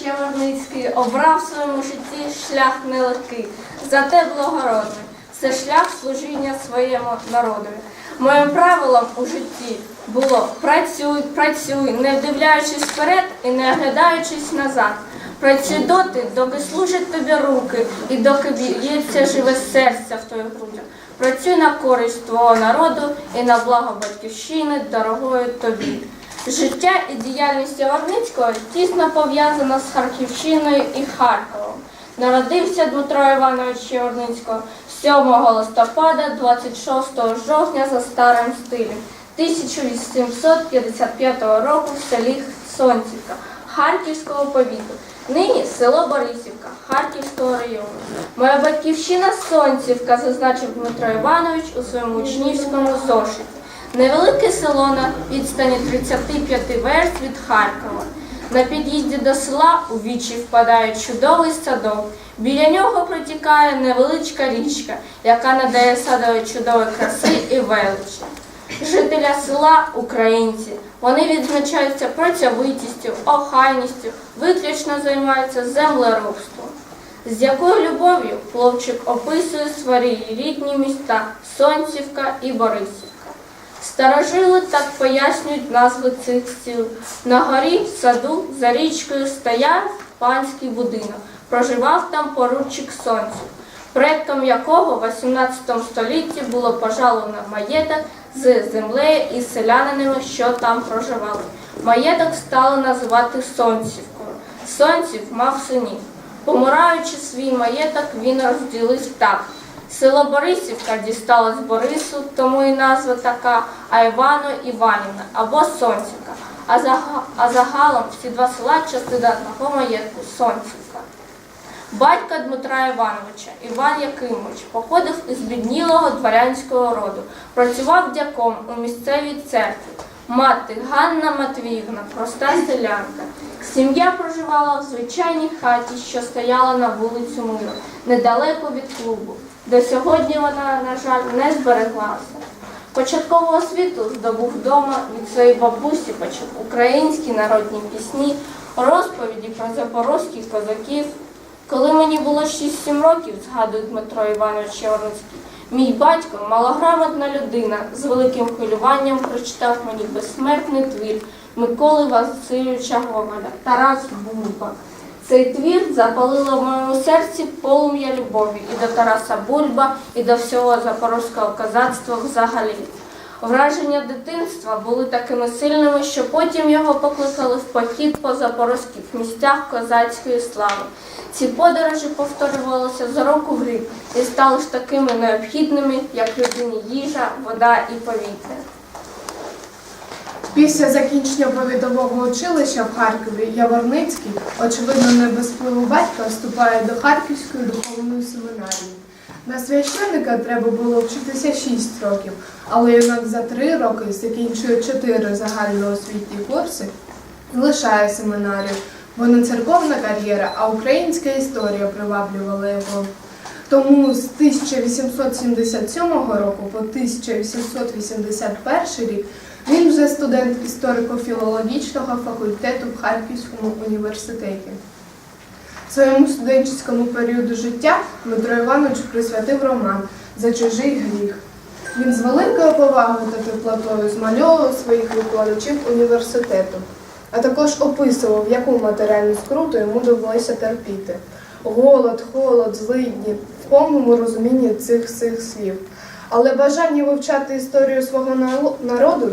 Щеверницький обрав в своєму житті шлях нелегкий, зате благородний. Це шлях служіння своєму народові. Моїм правилом у житті було працюй, працюй, не вдивляючись вперед і не оглядаючись назад. Працюй доти, доки служать тобі руки, і доки б'ється живе серце в твоїх грудях. Працюй на користь твого народу і на благо батьківщини, дорогої тобі. Життя і діяльність Яворницького тісно пов'язана з Харківщиною і Харковом. Народився Дмитро Іванович Яворницького 7 листопада 26 жовтня за старим стилем 1855 року в селі Сонцівка Харківського повіту. Нині село Борисівка Харківського району. Моя батьківщина Сонцівка, зазначив Дмитро Іванович у своєму учнівському зошиті. Невелике село на відстані 35 верст від Харкова. На під'їзді до села у вічі впадає чудовий садок. Біля нього протікає невеличка річка, яка надає садові чудової краси і величі. Жителя села українці. Вони відзначаються працьовитістю, охайністю, виключно займаються землеробством. З якою любов'ю хлопчик описує свої рідні міста Сонцівка і Борисівка. Старожили так пояснюють назви цих сіл. На горі, в саду, за річкою стояв панський будинок. Проживав там поручик Сонців, предком якого в 18 столітті було пожалено маєток з землею і селянинами, що там проживали. Маєток стали називати Сонцівкою. Сонців мав синів. Помираючи свій маєток, він розділив так. Село Борисівка дісталось Борису, тому і назва така, а Івану Іванівна або Сонцівка. А, зага- а загалом всі два села частина одного маєтку Сонцівка. Батько Дмитра Івановича, Іван Якимович, походив із біднілого дворянського роду, працював дяком у місцевій церкві. Мати Ганна Матвіївна, проста селянка. Сім'я проживала в звичайній хаті, що стояла на вулицю Миру, недалеко від клубу. До сьогодні вона, на жаль, не збереглася. Початкову освіту здобув вдома від своєї бабусі почув українські народні пісні, розповіді про запорозьких козаків. Коли мені було 6-7 років, згадує Дмитро Іванович Яворницький, мій батько, малограмотна людина, з великим хвилюванням прочитав мені безсмертний твір Миколи Васильовича Гоголя Тарас Бульба. Цей твір запалило в моєму серці полум'я любові і до Тараса Бульба, і до всього запорозького козацтва взагалі. Враження дитинства були такими сильними, що потім його покликали в похід по запорозьких місцях козацької слави. Ці подорожі повторювалися з року в рік і стали ж такими необхідними, як людині їжа, вода і повітря. Після закінчення повідового училища в Харкові Яворницький, очевидно, не без впливу батька, вступає до Харківської духовної семінарії. На священника треба було вчитися 6 років, але юнак за 3 роки закінчує 4 загальноосвітні курси і лишає семінарію, бо не церковна кар'єра, а українська історія приваблювала його. Тому з 1877 року по 1881 рік він вже студент історико-філологічного факультету в Харківському університеті. Своєму студентському періоду життя Дмитро Іванович присвятив роман За чужий гріх. Він з великою повагою та теплотою змальовував своїх викладачів університету, а також описував, яку матеріальну скруту йому довелося терпіти. Голод, холод, злидні в повному розумінні цих всіх слів. Але бажання вивчати історію свого народу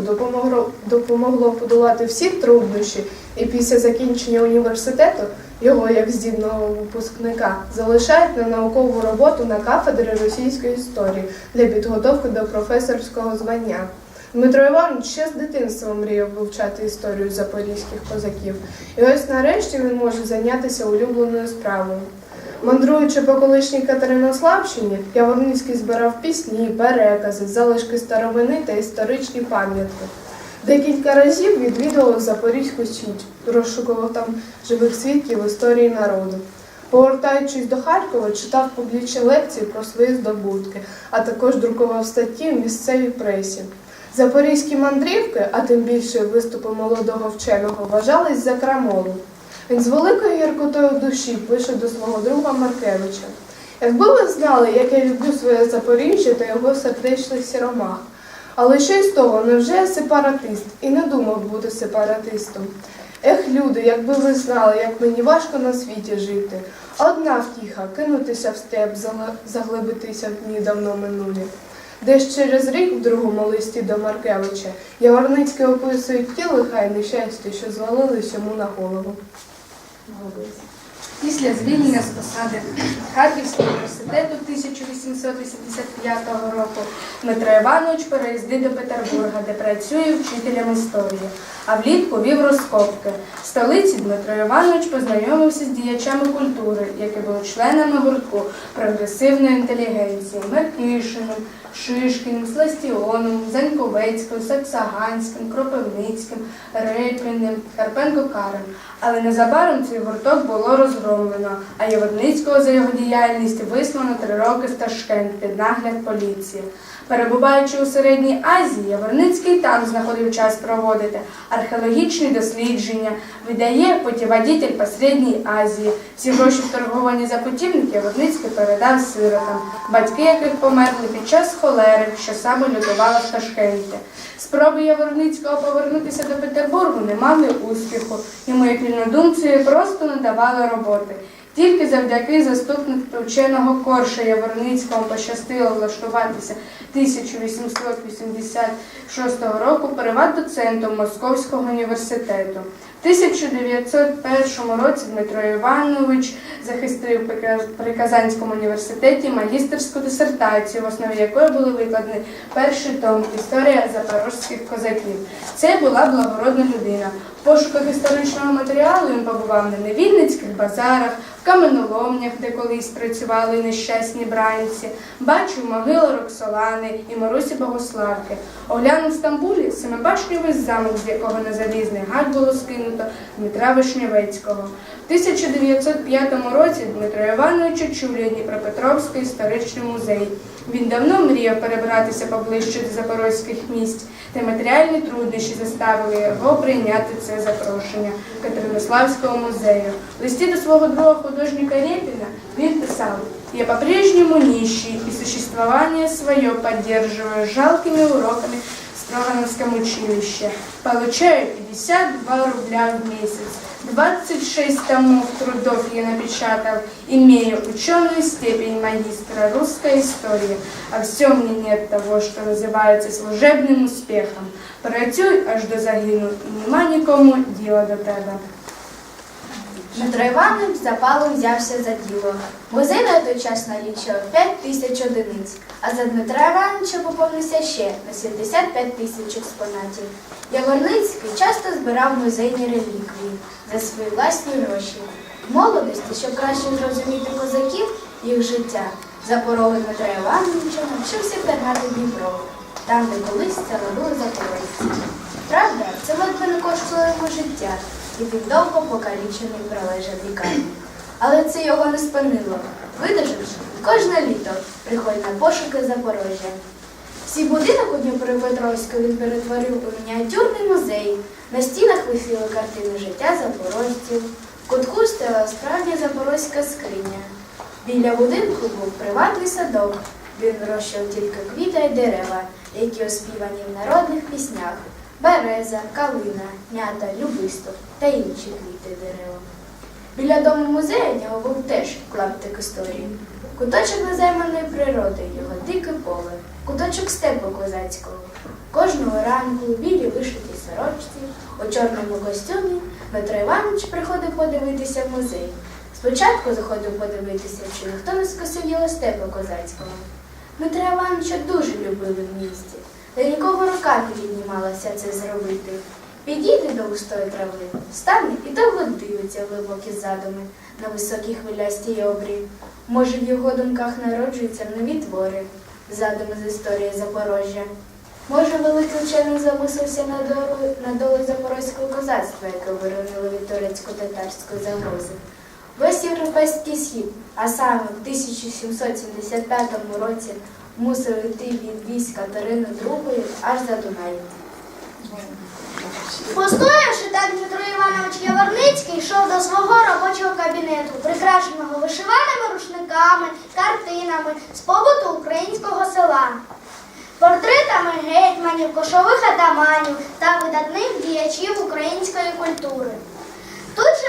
допомогло подолати всі труднощі, і після закінчення університету його, як здібного випускника, залишають на наукову роботу на кафедрі російської історії для підготовки до професорського звання. Дмитро Іванович ще з дитинства мріяв вивчати історію запорізьких козаків, і ось нарешті він може зайнятися улюбленою справою. Мандруючи по колишній Катеринославщині, Яворницький збирав пісні, перекази, залишки старовини та історичні пам'ятки. Декілька разів відвідував Запорізьку Січ, розшукував там живих свідків історії народу. Повертаючись до Харкова, читав публічні лекції про свої здобутки, а також друкував статті в місцевій пресі. Запорізькі мандрівки, а тим більше виступи молодого вченого, вважались за крамолу. Він з великою гіркотою душі пише до свого друга Маркевича. Якби ви знали, як я люблю своє Запоріжжя та його сердечних сіромах. Але що із того, невже я сепаратист і не думав бути сепаратистом? Ех, люди, якби ви знали, як мені важко на світі жити. Одна втіха кинутися в степ, заглибитися в дні давно минулі. Десь через рік в другому листі до Маркевича Яворницький описує ті лиха й нещастя, що звалились йому на голову. Після звільнення з посади Харківського університету 1885 року Дмитро Іванович переїздить до Петербурга, де працює вчителем історії, а влітку вів розкопки. В столиці Дмитро Іванович познайомився з діячами культури, які були членами гуртку прогресивної інтелігенції Меркішином, Шишкіним, Сластіоном, Заньковецьким, Саксаганським, Кропивницьким, Репіним, Карпенко Карем. Але незабаром цей гурток було розгромлено, а Єводницького за його діяльність вислано три роки в Ташкент під нагляд поліції. Перебуваючи у Середній Азії, Яворницький там знаходив час проводити археологічні дослідження, видає путіводитель по Середній Азії. Всі гроші вторговані за путівники Яворницький передав сиротам, батьки яких померли під час холери, що саме лютувала в Ташкенті. Спроби Яворницького повернутися до Петербургу не мали успіху. Йому як вільнодумцеві просто не давали роботи. Тільки завдяки заступництву вченого Корша Яворницькому пощастило влаштуватися 1886 року приват-доцентом Московського університету. В 1901 році Дмитро Іванович захистив при- Казанському університеті магістерську дисертацію, в основі якої були викладені перший том Історія запорозьких козаків. Це була благородна людина. В пошуках історичного матеріалу він побував на невільницьких базарах, в каменоломнях, де колись працювали нещасні бранці, бачив могили Роксолани і Марусі Богославки. Оглянув в Стамбулі семибашньовий замок, з якого на залізний гад було скинуто Дмитра Вишневецького. В 1905 році Дмитро Іванович очолює Дніпропетровський історичний музей. Він давно мріяв перебратися поближче до запорозьких місць, та матеріальні труднощі заставили його прийняти це запрошення Катеринославського музею. В листі до свого друга художника Репіна він писав «Я по-прежнему нищий, и существование свое поддерживаю жалкими уроками в Строгановском училище. Получаю 52 рубля в месяц. 26 томов трудов я напечатал, имея ученую степень магистра русской истории. А все мне нет того, что называется служебным успехом. Працюй аж до загинут, нема никому дела до тебе. Дмитро Іванович запалом взявся за діло. Музей на той час налічував 5 тисяч одиниць, а за Дмитра Івановича поповнився ще на 75 тисяч експонатів. Яворницький часто збирав музейні реліквії за свої власні гроші. В молодості, щоб краще зрозуміти козаків, їх життя, запороли Дмитра Івановича навчився вдягати Дніпро, там, де колись це робили запорожці. Правда, це ледве не коштувало йому життя, і він довго покалічений пролежав в лікарні. Але це його не спинило. Видержавши, кожне літо приходить на пошуки Запорожжя. Всі будинок у Дніпропетровську він перетворив у мініатюрний музей. На стінах висіли картини життя запорожців. В кутку стояла справді запорозька скриня. Біля будинку був приватний садок. Він вирощував тільки квіти й дерева, які оспівані в народних піснях. Береза, калина, м'ята, любисток та інші квіти дерева. Біля дому музею був теж клаптик історії. Куточок незайманої природи, його дике поле, куточок степу козацького. Кожного ранку у білій вишитій сорочці, у чорному костюмі Дмитро Іванович приходив подивитися в музей. Спочатку заходив подивитися, чи ніхто не скосив його степу козацького. Дмитра Івановича дуже любили в місті, та нікого рука не піднімалася це зробити. Підійде до густої трави, стане і довго дивиться глибокі задуми на високій хвилястій обрі. Може, в його думках народжуються нові твори, задуми з історії Запорожжя. Може, великий вчений замислився на долю, на долю запорозького козацтва, яке виронило від турецько-татарської загрози. Весь європейський схід, а саме в 1775 році мусив йти від військ Катерини II аж за Дунай. Постоявши так, Дмитро Іванович Яворницький йшов до свого робочого кабінету, прикрашеного вишиваними рушниками, картинами з побуту українського села, портретами гетьманів, кошових атаманів та видатних діячів української культури.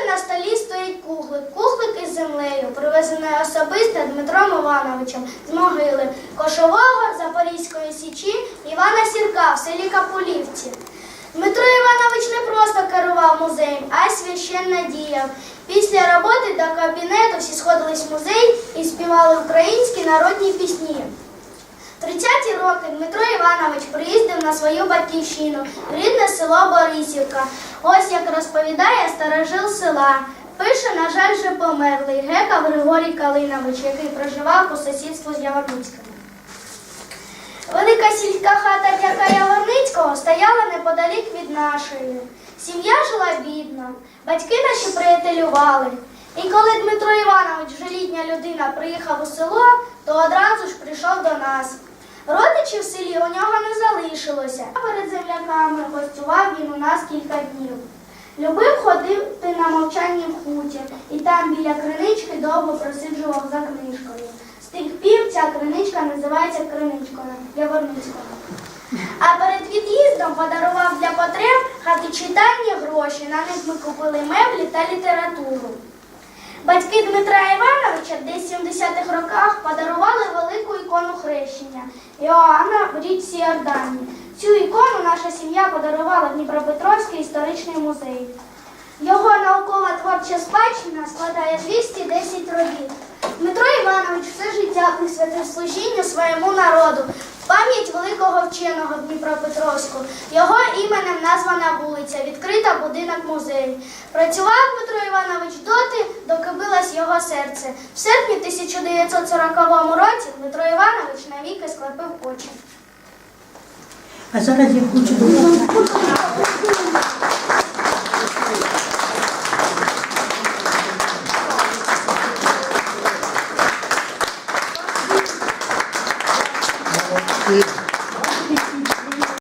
На столі стоїть кухлик, кухлик із землею, привезений особисто Дмитром Івановичем з могили Кошового Запорізької січі Івана Сірка в селі Капулівці. Дмитро Іванович не просто керував музеєм, а й священно діяв. Після роботи до кабінету всі сходились в музей і співали українські народні пісні. 30-ті роки Дмитро Іванович приїздив на свою батьківщину, рідне село Борисівка. Ось як розповідає старожил села. Пише, на жаль, вже померлий гека Григорій Калинович, який проживав по сусідству з Яворницьким. Велика сільська хата дяка Яворницького стояла неподалік від нашої. Сім'я жила бідно, батьки наші приятелювали. І коли Дмитро Іванович, вже літня людина, приїхав у село, то одразу ж прийшов до нас. Родичів в селі у нього не залишилося. Перед земляками гостював він у нас кілька днів. Любив ходити на мовчанні в хутір, і там біля кринички довго просиджував за книжкою. З тих пір ця криничка називається криничкою Яворницькою. А перед від'їздом подарував для потреб хати читання гроші. На них ми купили меблі та літературу. Батьки Дмитра Івановича в 70-х роках подарували велику ікону хрещення Іоанна в річці Йордані. Цю ікону наша сім'я подарувала в Дніпропетровський історичний музей. Його наукова творча спадщина складає 210 робіт. Дмитро Іванович все життя присвятив служінню своєму народу. Пам'ять великого вченого Дніпропетровську. Його іменем названа вулиця, відкрита будинок музею. Працював Петро Іванович доти, доки билось його серце. В серпні 1940 році Дмитро Іванович навіки склепив очі. А зараз я хочу